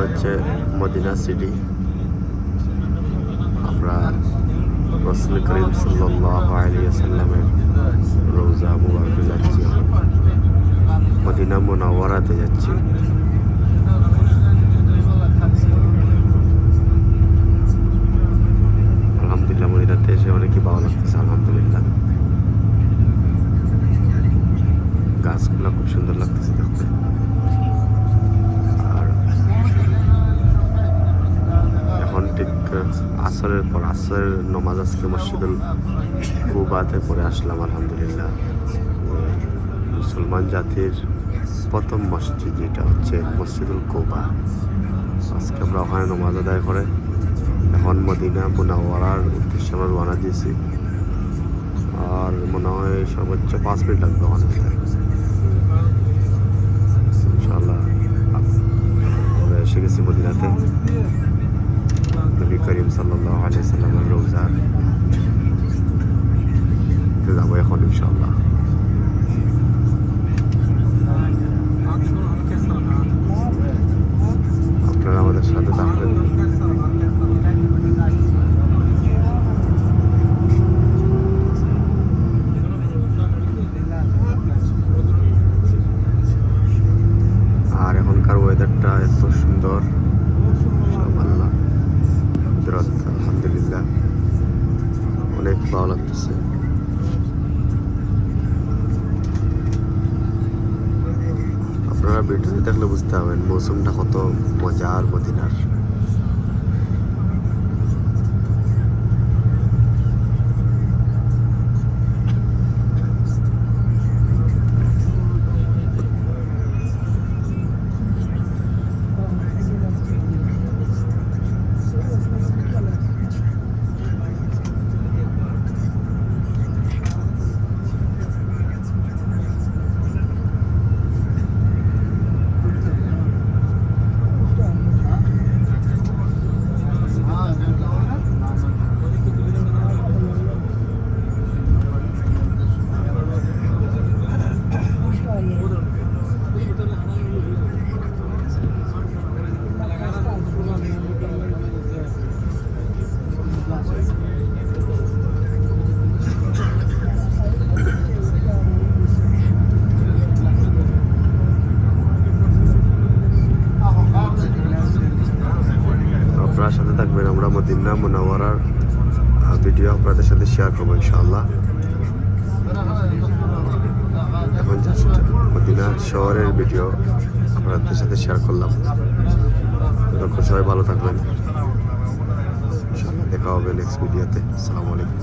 হচ্ছে Medina city. আমরা রসুল করিম সাল্লামের রোজা মুবারকে যাচ্ছি। মদিনা মোনাওয়ারাতে যাচ্ছি আলহামদুলিল্লাহ মদিনাতে এসে অনেকই ভালো লাগতেছে আলহামদুলিল্লাহ গাছগুলো খুব সুন্দর লাগতেছে দেখতে আর এখন ঠিক আসরের পর আসরের নমাজ আজকে মসজিদুল কুবাতে পরে আসলাম, আলহামদুলিল্লাহ। মুসলমান জাতির প্রথম মসজিদ যেটা হচ্ছে মসজিদুল কুবা। আজকে আমরা ওখানে নমাজ আদায় করে এখন মদিনা মুনাওয়ারার উদ্দেশ্যে আমরা রওনা দিয়েছি। আর মনে হয় সর্বোচ্চ পাঁচ মিনিট লাগবে ওখানে। সাল্লাহ আলিয়া সাল্লামের রোজার যাব এখন ইনশাআল্লাহ আপনারা আমাদের সাথে থাকবেন আর এখনকার ওয়েদারটা এত সুন্দর. সব আল্লাহ ভালো লাগতেছে। আপনারা ভিডিওতে দেখলে বুঝতে পারবেন মৌসুমটা কত মজার মদিনার। মদিনা মোনাওয়ারার ভিডিও আপনাদের সাথে শেয়ার করব ইনশাআল্লাহ। এখন জাস্ট মদিনা শহরের ভিডিও আপনাদের সাথে শেয়ার করলাম। তখন সবাই ভালো থাকবেন। দেখা হবে নেক্সট ভিডিওতে আসসালামু আলাইকুম।